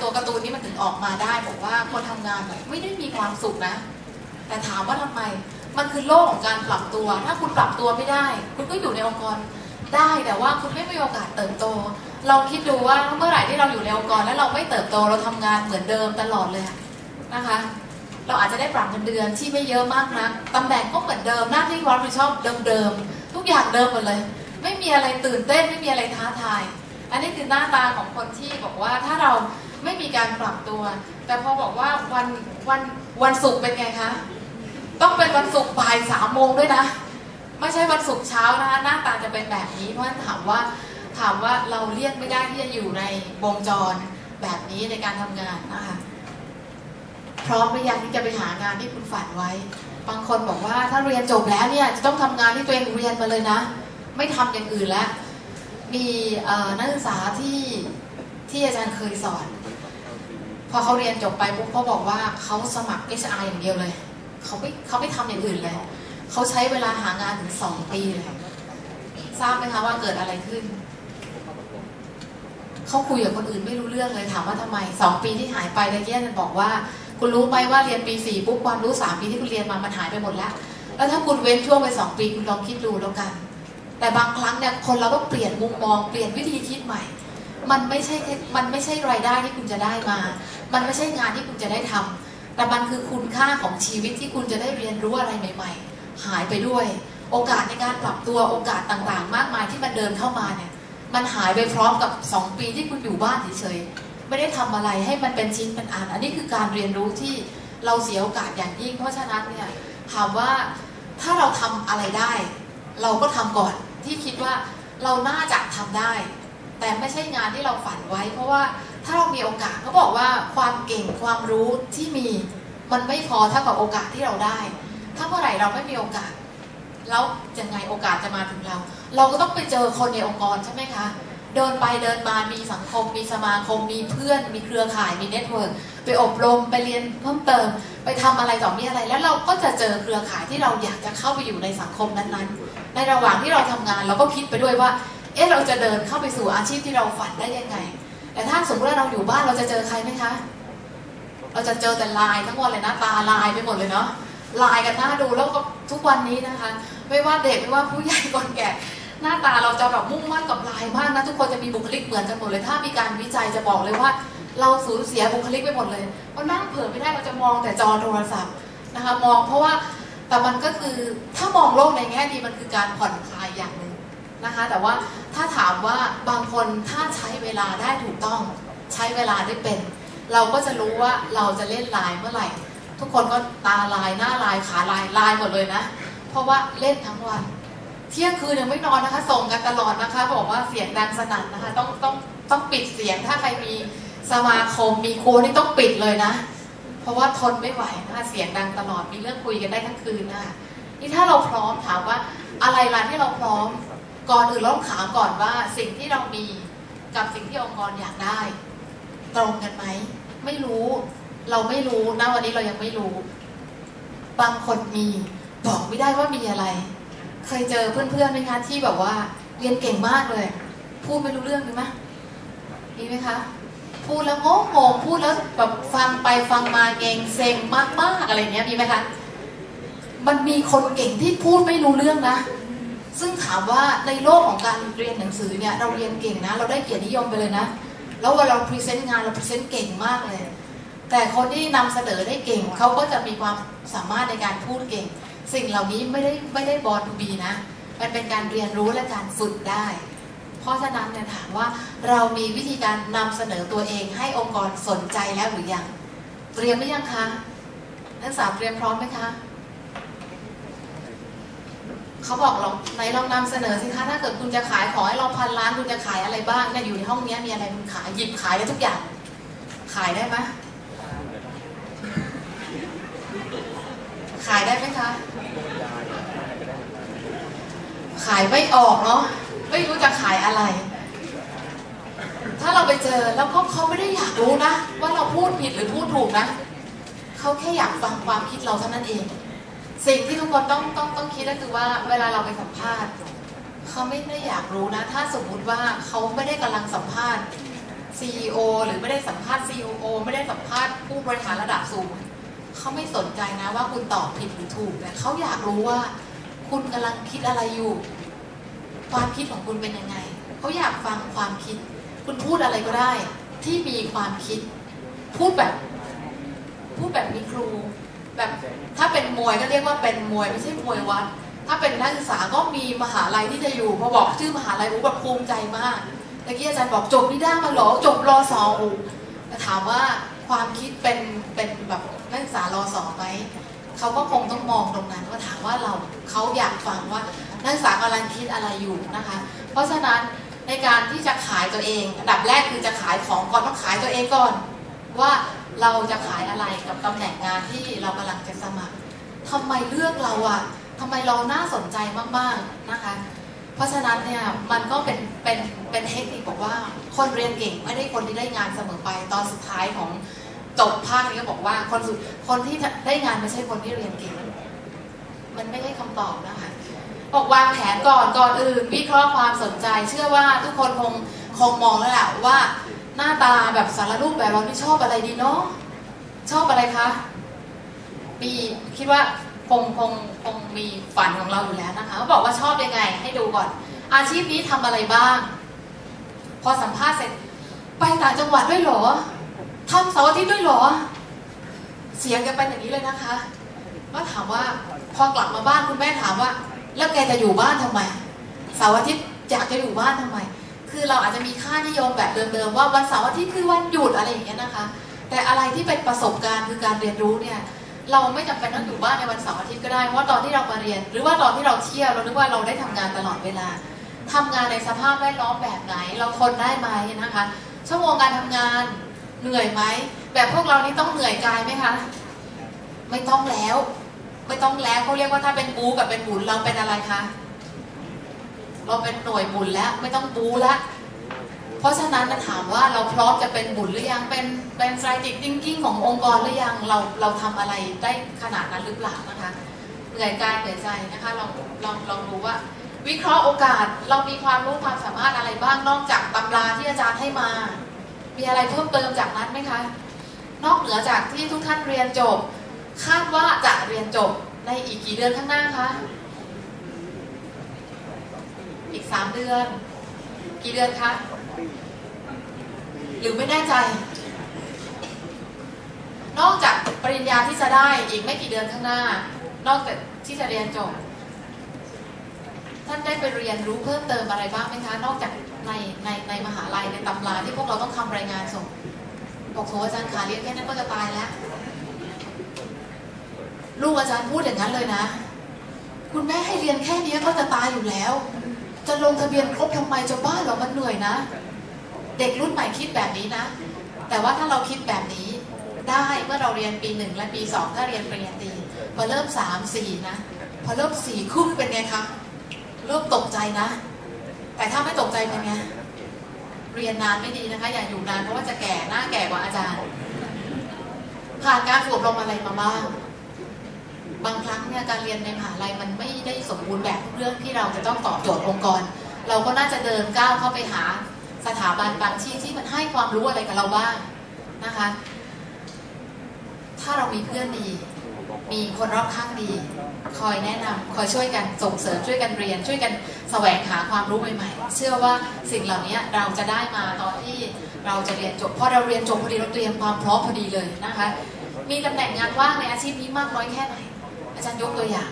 ตัวการ์ตูนนี้มันถึงออกมาได้บอกว่าคนทำงานเนี่ยไม่ได้มีความสุขนะ แต่ถามว่าทำไม มันคือโลกของการปรับตัว ถ้าคุณปรับตัวไม่ได้ คุณก็อยู่ในองค์กรได้แต่ว่าคุณไม่มีโอกาสเติบโตเราคิดดูว่าเมื่อไหร่ที่เราอยู่ในองค์กรแล้วเราไม่เติบโตเราทำงานเหมือนเดิมตลอดเลยนะคะ เราอาจจะได้ปรับเงินเดือนที่ไม่เยอะมากนะตำแหน่งก็เหมือนเดิมหน้าที่ความรับผิดชอบเดิมๆทุกอย่างเดิมหมดเลย ไม่มีอะไรตื่นเต้นไม่มีอะไรท้าทาย อันนี้คือหน้าตาของคนที่บอกว่าถ้าเราไม่มีการปรับตัว แต่พอบอกว่าวันวันวันศุกร์เป็นไงคะ ต้องเป็นวันศุกร์บ่ายสามโมงด้วยนะ ไม่ใช่วันศุกร์เช้านะคะหน้าตาจะเป็นแบบนี้ เพราะฉะนั้นถามว่าถามว่าเราเลี่ยงไม่ได้ที่จะอยู่ในวงจรแบบนี้ในการทำงานนะคะพร้อมหรือยังที่จะไปหางานที่คุณฝันไว้ บางคนบอกว่าถ้าเรียนจบแล้วเนี่ยจะต้องทำงานที่ตัวเองเรียนมาเลยนะ ไม่ทำอย่างอื่นแล้ว มีนักศึกษาที่ที่อาจารย์เคยสอน พอเขาเรียนจบไปปุ๊บเขาบอกว่าเขาสมัคร HR อย่างเดียวเลยเขาไม่เขาไม่ทำอย่างอื่นเลยเขาใช้เวลาหางานถึงสองปีเลยทราบไหมคะว่าเกิดอะไรขึ้นเขาคุยกับคนอื่นไม่รู้เรื่องเลยถามว่าทำไมสองปีที่หายไปตะเกียนบอกว่า คุณรู้ไหมว่าเรียนปีสี่ปุ๊บความรู้สามปีที่คุณเรียนมามันหายไปหมดแล้ว แล้วถ้าคุณเว้นช่วงไปสองปีคุณลองคิดดูแล้วกัน แต่บางครั้งเนี่ยคนเราต้องเปลี่ยนมุมมองเปลี่ยนวิธีคิดใหม่ มันไม่ใช่มันไม่ใช่รายได้ที่คุณจะได้มา มันไม่ใช่งานที่คุณจะได้ทำแต่มันคือคุณค่าของชีวิตที่คุณจะได้เรียนรู้อะไรใหม่ ๆ หายไปด้วย โอกาสในการปรับตัวโอกาสต่างๆ มากมายที่มันเดินเข้ามาเนี่ยมันหายไปพร้อมกับ 2 ปีที่คุณอยู่บ้านเฉยๆไม่ได้ทำอะไรให้มันเป็นชิ้นเป็นอันอันนี้คือการเรียนรู้ที่เราเสียโอกาสอย่างยิ่งเพราะฉะนั้นเนี่ยถามว่าถ้าเราทำอะไรได้ เราก็ทำก่อน ที่คิดว่าเราน่าจะทำได้ แต่ไม่ใช่งานที่เราฝันไว้ เพราะว่าถ้าเรามีโอกาสเขาบอกว่าความเก่งความรู้ที่มีมันไม่พอเท่ากับโอกาสที่เราได้ ถ้าเมื่อไหร่เราไม่มีโอกาส แล้วยังไงโอกาสจะมาถึงเรา เราก็ต้องไปเจอคนในองค์กรใช่ไหมคะ เดินไปเดินมามีสังคม มีสมาคม มีเพื่อน มีเครือข่าย มีเน็ตเวิร์กไปอบรมไปเรียนเพิ่มเติม ไปทำอะไรต่อมีอะไร แล้วเราก็จะเจอเครือข่ายที่เราอยากจะเข้าไปอยู่ในสังคมนั้นๆ ในระหว่างที่เราทำงานเราก็คิดไปด้วยว่า เอ๊ะเราจะเดินเข้าไปสู่อาชีพที่เราฝันได้ยังไง แต่ถ้าสมมติว่าเราอยู่บ้านเราจะเจอใครไหมคะ เราจะเจอแต่ไลน์ทั้งวันเลยนะตาลายไปหมดเลยเนาะไลน์กันหน้าดูแล้วก็ทุกวันนี้นะคะ ไม่ว่าเด็กไม่ว่าผู้ใหญ่คนแก่ หน้าตาเราจะแบบมุ่งมั่นกับลน์มากนะทุกคนจะมีบุคลิกเหมือนกันหมดเลย ถ้ามีการวิจัยจะบอกเลยว่า เราสูญเสียบุคลิกไปหมดเลยเพราะนั่งเผลอไม่ได้เราจะมองแต่จอโทรศัพท์นะคะมองเพราะว่าแต่มันก็คือถ้ามองโลกในแง่ดีมันคือการผ่อนคลายอย่างหนึ่งนะคะ แต่ว่าถ้าถามว่าบางคนถ้าใช้เวลาได้ถูกต้อง ใช้เวลาได้เป็น เราก็จะรู้ว่าเราจะเล่นลน์เมื่อไหร่ ทุกคนก็ตาลายหน้าลายขาลายลายหมดเลยนะ เพราะว่าเล่นทั้งวัน เที่ยงคืนยังไม่นอนนะคะ ส่งกันตลอดนะคะ บอกว่าเสียงดังสนั่นนะคะ ต้องต้องต้องปิดเสียงถ้าใครมีสมาคมมีครูนี่ต้องปิดเลยนะ เพราะว่าทนไม่ไหวนะคะเสียงดังตลอดมีเรื่องคุยกันได้ทั้งคืนนะคะนี่ถ้าเราพร้อมถามว่าอะไรล่ะที่เราพร้อมก่อนอื่นเราต้องถามก่อนว่าสิ่งที่เรามีกับสิ่งที่องค์กรอยากได้ ตรงกันไหมไม่รู้เราไม่รู้นะวันนี้เรายังไม่รู้ บางคนมีบอกไม่ได้ว่ามีอะไร เคยเจอเพื่อนๆไหมคะที่แบบว่าเรียนเก่งมากเลย พูดไม่รู้เรื่องมีไหมมีไหมคะพูดแล้วงงงพูดแล้วแบบฟังไปฟังมาเก่งเซ็งมากๆอะไรเงี้ยมีไหมคะมันมีคนเก่งที่พูดไม่รู้เรื่องนะ ซึ่งถามว่าในโลกของการเรียนหนังสือเนี่ยเราเรียนเก่งนะ เราได้เกียรตินิยมไปเลยนะ แล้วเวลาเราพรีเซนต์งานเราพรีเซนต์เก่งมากเลย แต่คนที่นำเสนอได้เก่งเขาก็จะมีความสามารถในการพูดเก่ง สิ่งเหล่านี้ไม่ได้ไม่ได้บอลทูบีนะ มันเป็นการเรียนรู้และการฝึกได้ เพราะฉะนั้นเนี่ยถามว่าเรามีวิธีการนำเสนอตัวเองให้องค์กรสนใจแล้วหรือยัง เตรียมหรือยังคะนักศึกษาเตรียมพร้อมไหมคะเขาบอกลองไหนลองนำเสนอสิคะถ้าเกิดคุณจะขายของให้เราพันล้านคุณจะขายอะไรบ้างเนี่ยอยู่ในห้องนี้มีอะไรคุณขายหยิบขายได้ทุกอย่าง ขายได้ไหมขายได้ไหมคะ ขายไม่ออกเนาะไม่รู้จะขายอะไร ถ้าเราไปเจอแล้วก็เขาไม่ได้อยากรู้นะ ว่าเราพูดผิดหรือพูดถูกนะเขาแค่อยากฟังความคิดเราเท่านั้นเอง สิ่งที่ทุกคนต้องต้องต้องคิดก็คือว่า เวลาเราไปสัมภาษณ์เขาไม่ได้อยากรู้นะ ถ้าสมมุติว่าเขาไม่ได้กำลังสัมภาษณ์ CEO หรือไม่ได้สัมภาษณ์ CEO ไม่ได้สัมภาษณ์ผู้บริหารระดับสูงเขาไม่สนใจนะว่าคุณตอบผิดหรือถูกแต่เขาอยากรู้ว่า คุณกำลังคิดอะไรอยู่ ความคิดของคุณเป็นยังไงเขาอยากฟังความคิด คุณพูดอะไรก็ได้ ที่มีความคิด พูดแบบ พูดแบบมีครู แบบถ้าเป็นมวยก็เรียกว่าเป็นมวยไม่ใช่มวยวัด ถ้าเป็นนักศึกษาก็มีมหาลัยที่จะอยู่พอบอกชื่อมหาลัยอู้แบบภูมิใจมากตะกี้อาจารย์บอกจบนิด้ามาหรอจบรอสออูแต่ถามว่าความคิดเป็นเป็นแบบนักศึกษารอสองไหม เขาก็คงต้องมองตรงนั้นว่าถามว่าเราเขาอยากฟังว่านักศึกษากำลังคิดอะไรอยู่นะคะ เพราะฉะนั้นในการที่จะขายตัวเองอันดับแรกคือจะขายของก่อนต้องขายตัวเองก่อน ว่าเราจะขายอะไรกับตำแหน่งงานที่เรากำลังจะสมัครทำไมเลือกเราอะทำไมเราน่าสนใจมากๆนะคะ เพราะฉะนั้นเนี่ยมันก็เป็นเป็นเป็นเทคนิคบอกว่าคนเรียนเก่งไม่ได้คนที่ได้งานเสมอไปตอนสุดท้ายของ จบภาคนี้ก็บอกว่าคนสุดคนที่ได้งานไม่ใช่คนที่เรียนเก่งมันไม่ใช่คำตอบนะคะบอกวางแผนก่อนก่อนอื่น วิเคราะห์ความสนใจ เชื่อว่าทุกคนคงคงมองแล้วแหละว่าหน้าตาแบบสารรูปแบบเราที่ชอบอะไรดีเนาะชอบอะไรคะมีคิดว่าคงคงคงมีฝันของเราอยู่แล้วนะคะเขาบอกว่าชอบยังไง ให้ดูก่อน อาชีพนี้ทำอะไรบ้าง พอสัมภาษณ์เสร็จ ไปต่างจังหวัดด้วยเหรอ ทำเสาร์อาทิตย์ด้วยเหรอ เสียงแกเป็นอย่างนี้เลยนะคะก็ถามว่าพอกลับมาบ้านคุณแม่ถามว่า แล้วแกจะอยู่บ้านทำไมเสาร์อาทิตย์อยากจะอยู่บ้านทำไม คือเราอาจจะมีค่านิยมแบบเดิมๆว่าวันเสาร์อาทิตย์คือวันหยุดอะไรอย่างเงี้ยนะคะ แต่อะไรที่เป็นประสบการณ์คือการเรียนรู้เนี่ยเราไม่จำเป็นต้องอยู่บ้านในวันเสาร์อาทิตย์ก็ได้ เพราะว่าตอนที่เรามาเรียน หรือว่าตอนที่เราเที่ยวเรานึกว่าเราได้ทำงานตลอดเวลาทำงานในสภาพแวดล้อมแบบไหน เราทนได้ไหมนะคะ ชั่วโมงการทำงาน เหนื่อยไหม แบบพวกเรานี่ต้องเหนื่อยกายไหมคะ ไม่ต้องแล้ว ไม่ต้องแล้วเขาเรียกว่าถ้าเป็นบูกับเป็นหมุนเราเป็นอะไรคะ เราเป็นหน่วยหมุนแล้ว ไม่ต้องบูแล้วเพราะฉะนั้นนถามว่าเราพร้อมจะเป็นหมุนหรือยัง เป็นเป็น strategic thinking ขององค์กรหรือยัง เราเราทำอะไรได้ขนาดนั้นหรือเปล่านะคะ เหนื่อยกายเหนื่อยใจนะคะลองลองลองดูว่าวิเคราะห์โอกาสเรามีความรู้ความสามารถอะไรบ้างนอกจากตำราที่อาจารย์ให้มา มีอะไรเพิ่มเติมจากนั้นไหมคะ นอกเหนือจากที่ทุกท่านเรียนจบ คาดว่าจะเรียนจบในอีกกี่เดือนข้างหน้าคะ อีกสามเดือน กี่เดือนคะ หรือไม่แน่ใจ นอกจากปริญญาที่จะได้อีกไม่กี่เดือนข้างหน้า นอกจากที่จะเรียนจบ ท่านได้ไปเรียนรู้เพิ่มเติมอะไรบ้างไหมคะ นอกจาก ตำราที่พวกเราต้องทำรายงานส่งบอกโถอาจารย์ขาเรียนแค่นั้นก็จะตายแล้ว ลูกอาจารย์พูดอย่างนั้นเลยนะ คุณแม่ให้เรียนแค่นี้ก็จะตายอยู่แล้ว จะลงทะเบียนครบทำไมจะบ้าหรอมันเหนื่อยนะ เด็กรุ่นใหม่คิดแบบนี้นะ แต่ว่าถ้าเราคิดแบบนี้ ได้เมื่อเราเรียนปีหนึ่งและปีสองถ้าเรียนปริญญาตรีพอเริ่มสามสี่นะพอเริ่มสี่ครึ่งเป็นไงคะเริ่มตกใจนะ แต่ถ้าไม่ตกใจเป็นไง เรียนนานไม่ดีนะคะ อย่าอยู่นานเพราะว่าจะแก่หน้าแก่กว่าอาจารย์ ผ่านการฝึกอบรมอะไรมาบ้าง บางครั้งเนี่ยการเรียนในมหาลัยมันไม่ได้สมบูรณ์แบบทุกเรื่องที่เราจะต้องตอบโจทย์องค์กร เราก็น่าจะเดินก้าวเข้าไปหาสถาบันบางที่ที่มันให้ความรู้อะไรกับเราบ้างนะคะ ถ้าเรามีเพื่อนดี มีคนรอบข้างดี คอยแนะนำคอยช่วยกันส่งเสริมช่วยกันเรียน ช่วยกันแสวงหาความรู้ใหม่ๆ เชื่อว่าสิ่งเหล่านี้เราจะได้มาตอนที่เราจะเรียนจบพอเราเรียนจบพอดีเราเตรียมความพร้อมพอดีเลยนะคะ มีตำแหน่งงานว่างในอาชีพนี้มากน้อยแค่ไหน อาจารย์ยกตัวอย่าง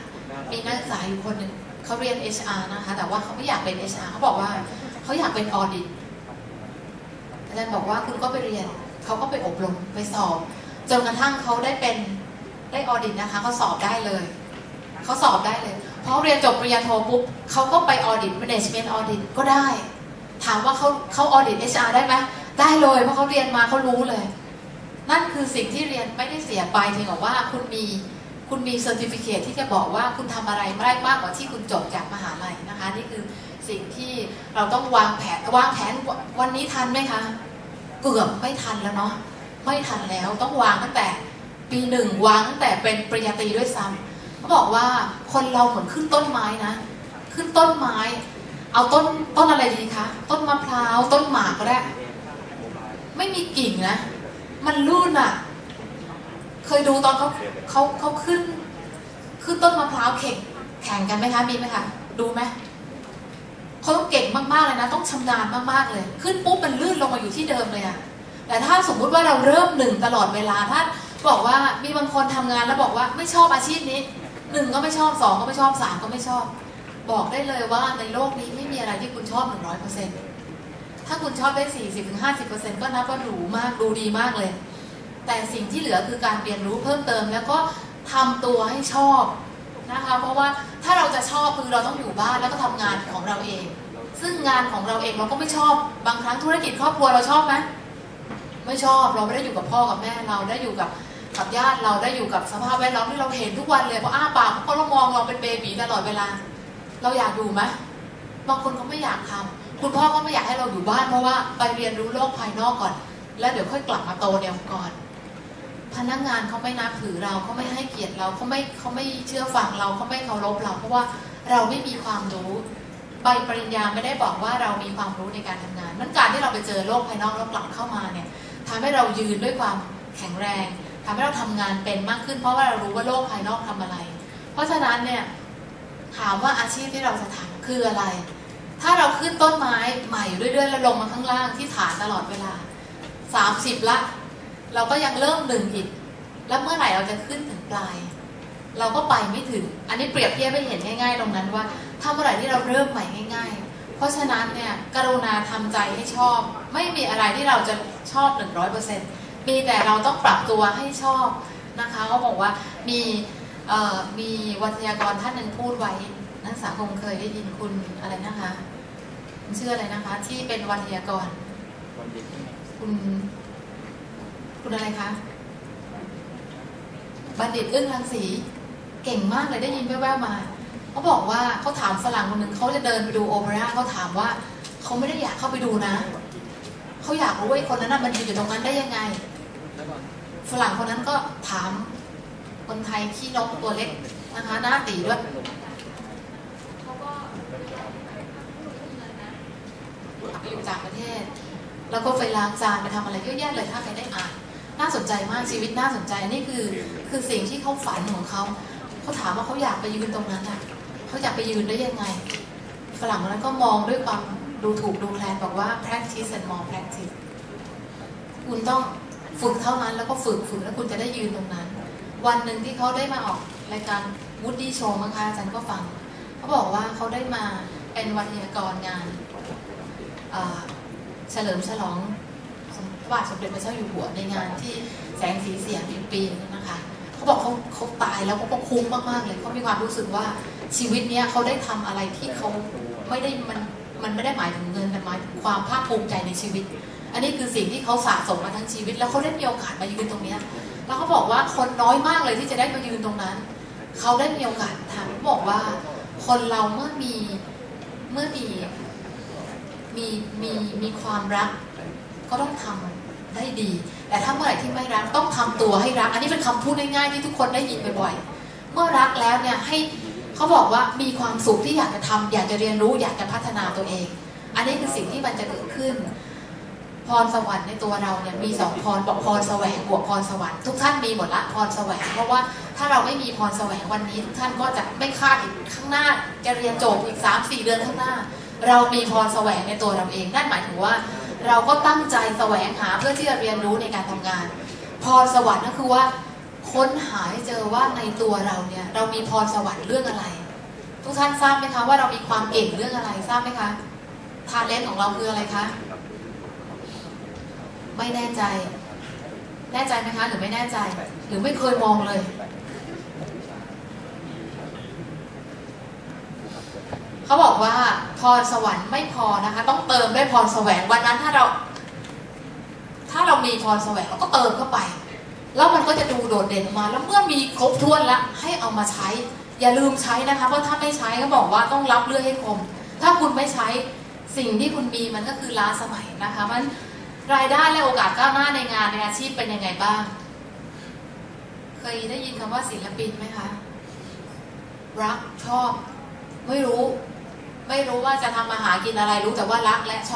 มีนักศึกษาอยู่คนหนึ่งเขาเรียน HR นะคะ แต่ว่าเขาไม่อยากเป็น HR เขาบอกว่าเขาอยากเป็นออดิตอาจารย์บอกว่าคุณก็ไปเรียน เขาก็ไปอบรมไปสอบ จนกระทั่งเขาได้เป็น ได้ออดิตนะคะเขาสอบได้เลยเขาสอบได้เลย เพราะเรียนจบปริญญาโทปุ๊บเขาก็ไปออดิต management audit ก็ได้ ถามว่าเขาเขาออดิต HR ได้ไหมได้เลยเพราะเขาเรียนมาเขารู้เลย นั่นคือสิ่งที่เรียนไม่ได้เสียไปเพียงแต่ว่าคุณมีคุณมีเซอร์ติฟิเคทที่จะบอกว่าคุณทำอะไรไม่ได้มากกว่าที่คุณจบจากมหาลัยนะคะ นี่คือสิ่งที่เราต้องวางแผนวางแผนวันนี้ทันไหมคะ เกือบไม่ทันแล้วเนาะไม่ทันแล้วต้องวางตั้งแต่ ปีหนึ่งวางตั้งแต่เป็นปริญญาตรีด้วยซ้ำเขาบอกว่าคนเราเหมือนขึ้นต้นไม้นะ ขึ้นต้นไม้ เอาต้นต้นอะไรดีคะ ต้นมะพร้าวต้นหมากก็ได้ ไม่มีกิ่งนะ มันลื่นอะ เคยดูตอนเขาเขาเขาขึ้น ขึ้นต้นมะพร้าวแข่งแข่งกันไหมคะมีไหมคะดูไหมเขาต้องเก่งมากๆเลยนะ ต้องชำนาญมากๆเลย ขึ้นปุ๊บมันลื่นลงมาอยู่ที่เดิมเลยอะแต่ถ้าสมมุติว่าเราเริ่มหนึ่งตลอดเวลาถ้า บอกว่ามีบางคนทำงานแล้วบอกว่าไม่ชอบอาชีพนี้หนึ่งก็ไม่ชอบสองก็ไม่ชอบสามก็ไม่ชอบ บอกได้เลยว่าในโลกนี้ไม่มีอะไรที่คุณชอบหนึ่งร้อยเปอร์เซ็นต์ถ้าคุณชอบได้สี่สิบถึงห้าสิบเปอร์เซ็นต์ก็นับว่าหรูมากดูดีมากเลย แต่สิ่งที่เหลือคือการเรียนรู้เพิ่มเติม แล้วก็ทำตัวให้ชอบนะคะ เพราะว่าถ้าเราจะชอบคือเราต้องอยู่บ้านแล้วก็ทำงานของเราเอง ซึ่งงานของเราเองเราก็ไม่ชอบบางครั้งธุรกิจครอบครัวเราชอบไหมไม่ชอบเราไม่ได้อยู่กับพ่อกับแม่เราได้อยู่กับ กับญาติเราได้อยู่กับสภาพแวดล้อมที่เราเห็นทุกวันเลยเพราะอ้าปากเขาเรามองเราเป็นเบบีตลอดเวลา เราอยากอยู่ไหมบางคนก็ไม่อยากทำคุณพ่อก็ไม่อยากให้เราอยู่บ้านเพราะว่าไปเรียนรู้โลกภายนอกก่อน แล้วเดี๋ยวค่อยกลับมาโตในองค์กรพนักงานเขาไม่นับถือเราเขาไม่ให้เกียรติเราเขาไม่เขาไม่เชื่อฟังเราเขาไม่เคารพเรา เพราะว่าเราไม่มีความรู้ใบปริญญาไม่ได้บอกว่าเรามีความรู้ในการทำงาน มันการที่เราไปเจอโลกภายนอกแล้วกลับเข้ามาเนี่ยทำให้เรายืนด้วยความแข็งแรง ทำให้เราทำงานเป็นมากขึ้น เพราะว่าเรารู้ว่าโลกภายนอกทำอะไร เพราะฉะนั้นเนี่ยถามว่าอาชีพที่เราจะทำคืออะไร ถ้าเราขึ้นต้นไม้ใหม่เรื่อยๆแล้วลงมาข้างล่างที่ฐานตลอดเวลา 30 ละ เราก็ยังเริ่มหนึ่งอีก แล้วเมื่อไหร่เราจะขึ้นถึงปลาย เราก็ไปไม่ถึง อันนี้เปรียบเทียบให้เห็นง่าย ๆ ตรงนั้นว่าถ้าเมื่อไหร่ที่เราเริ่มใหม่ง่าย ๆ เพราะฉะนั้นเนี่ยกรุณาทำใจให้ชอบ ไม่มีอะไรที่เราจะชอบ 100% มีแต่เราต้องปรับตัวให้ชอบนะคะเขาบอกว่ามีเอ่อมีวัทยากรท่านหนึ่งพูดไว้ นักศึกษาคงเคยได้ยินคุณอะไรนะคะคุณชื่ออะไรนะคะ ที่เป็นวัทยากร คุณคุณอะไรคะบัณฑิตอึ้งรังสีเก่งมากเลยได้ยินแว่วๆมาเขาบอกว่าเขาถามฝรั่งคนหนึ่งเขาจะเดินไปดูโอเปร่าเขาถามว่าเขาไม่ได้อยากเข้าไปดูนะ เขาอยากรู้ว่าไอ้คนนั้นน่ะมันยืนอยู่ตรงนั้นได้ยังไง ฝรั่งคนนั้นก็ถามคนไทยขี้นกตัวเล็กนะคะหน้าตีด้วยเขาก็ไปอยู่ต่างประเทศ แล้วก็ไปล้างจานไปทำอะไรเยอะแยะเลยถ้าใครได้อ่านน่าสนใจมากชีวิตน่าสนใจนี่คือคือสิ่งที่เขาฝันของเขาเขาถามว่าเขาอยากไปยืนตรงนั้นอะเขาอยากไปยืนได้ยังไง ฝรั่งคนนั้นก็มองด้วยความ ดูถูกดูแคลนบอกว่า practice and more practice คุณต้องฝึกเท่านั้นแล้วก็ฝึกฝึกแล้วคุณจะได้ยืนตรงนั้น วันหนึ่งที่เขาได้มาออกรายการวูดดี้โชว์มั้งคะอาจารย์ก็ฟัง เขาบอกว่าเขาได้มาเป็นวัทยากรงานเฉลิมฉลองสมพระบาทสมเด็จพระเจ้าอยู่หัวในงานที่แสงสีเสียงอีปีนนะคะเขาบอกเขาเขาตายแล้วเขาก็คุ้มมากๆเลยเขามีความรู้สึกว่าชีวิตเนี้ยเขาได้ทำอะไรที่เขาไม่ได้มัน มันไม่ได้หมายถึงเงินแต่หมายถึงความภาคภูมิใจในชีวิต อันนี้คือสิ่งที่เขาสะสมมาทั้งชีวิต แล้วเขาได้มีโอกาสมายืนตรงเนี้ยแล้วเขาบอกว่าคนน้อยมากเลยที่จะได้มายืนตรงนั้น เขาได้มีโอกาสทำบอกว่า คนเราเมื่อมีเมื่อมีมีมีมีความรัก ก็ต้องทำได้ดี แต่ถ้าเมื่อไหร่ที่ไม่รักต้องทำตัวให้รัก อันนี้เป็นคำพูดง่ายๆที่ทุกคนได้ยินบ่อยๆเมื่อรักแล้วเนี่ยให้ เขาบอกว่ามีความสุขที่อยากจะทำอยากจะเรียนรู้ อยากจะพัฒนาตัวเอง อันนี้คือสิ่งที่มันจะเกิดขึ้น พรสวรรค์ในตัวเราเนี่ยมีสองพรบอกพรแสวงบวกพรสวรรค์ทุกท่านมีหมดละพรแสวง เพราะว่าถ้าเราไม่มีพรแสวงวันนี้ทุกท่านก็จะไม่คาดอีกข้างหน้า จะเรียนจบอีก3าสี่เดือนข้างหน้า เรามีพรแสวงในตัวเราเองนั่นหมายถึงว่า เราก็ตั้งใจแสวงหาเพื่อที่จะเรียนรู้ในการทำงาน พรสวรรค์ก็คือว่า ค้นหาให้เจอว่าในตัวเราเนี่ย เรามีพรสวรรค์เรื่องอะไร ทุกท่านทราบไหมคะว่าเรามีความเก่งเรื่องอะไรทราบไหมคะทาเลนต์ของเราคืออะไรคะไม่แน่ใจ แน่ใจไหมคะหรือไม่แน่ใจ หรือไม่เคยมองเลย เขาบอกว่าพรสวรรค์ไม่พอนะคะ ต้องเติมด้วยพรแสวงวันนั้นถ้าเรา ถ้าเรามีพรแสวงเราก็เติมเข้าไป แล้วมันก็จะดูโดดเด่นมา แล้วเมื่อมีครบถ้วนล้วให้เอามาใช้ อย่าลืมใช้นะคะ เพราะถ้าไม่ใช้ก็บอกว่าต้องรับเลือดให้คม ถ้าคุณไม่ใช้สิ่งที่คุณมีมันก็คือล้าสมัยนะคะ มันรายได้และโอกาสก้าวหน้าในงานในอาชีพเป็นยังไงบ้าง เคยได้ยินคำว่าศิลปินไหมคะ รักชอบ ไม่รู้ ไม่รู้ว่าจะทำมาหากินอะไรรู้แต่ว่ารักและชอบ